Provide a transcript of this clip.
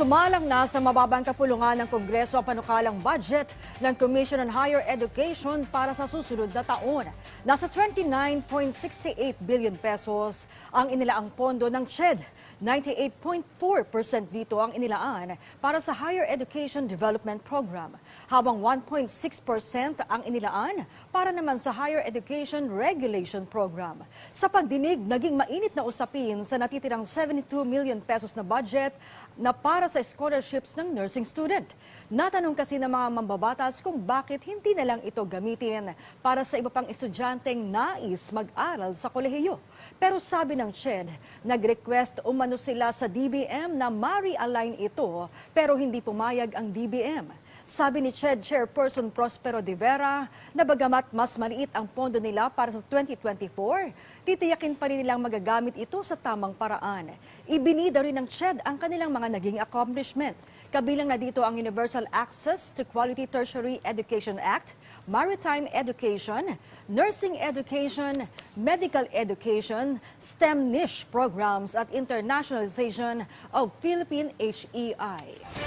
Sumalang na sa mababang kapulungan ng Kongreso ang panukalang budget ng Commission on Higher Education para sa susunod na taon. Nasa 29.68 billion pesos ang inilaang pondo ng CHED. 98.4% dito ang inilaan para sa Higher Education Development Program, habang 1.6% ang inilaan para naman sa Higher Education Regulation Program. Sa pagdinig, naging mainit na usapin sa natitirang 72 million pesos na budget na para sa scholarships ng nursing student. Natanong kasi ng mga mambabatas kung bakit hindi na lang ito gamitin para sa iba pang estudyanteng nais mag-aral sa kolehiyo. Pero sabi ng CHED, nag-request umano sila sa DBM na ma-realign ito pero hindi pumayag ang DBM. Sabi ni CHED Chairperson Prospero de Vera na bagamat mas maliit ang pondo nila para sa 2024, titiyakin pa rin nilang magagamit ito sa tamang paraan. Ibinida rin ng CHED ang kanilang mga naging accomplishment. Kabilang na dito ang Universal Access to Quality Tertiary Education Act, Maritime Education, Nursing Education, Medical Education, STEM niche programs at internationalization of Philippine HEI.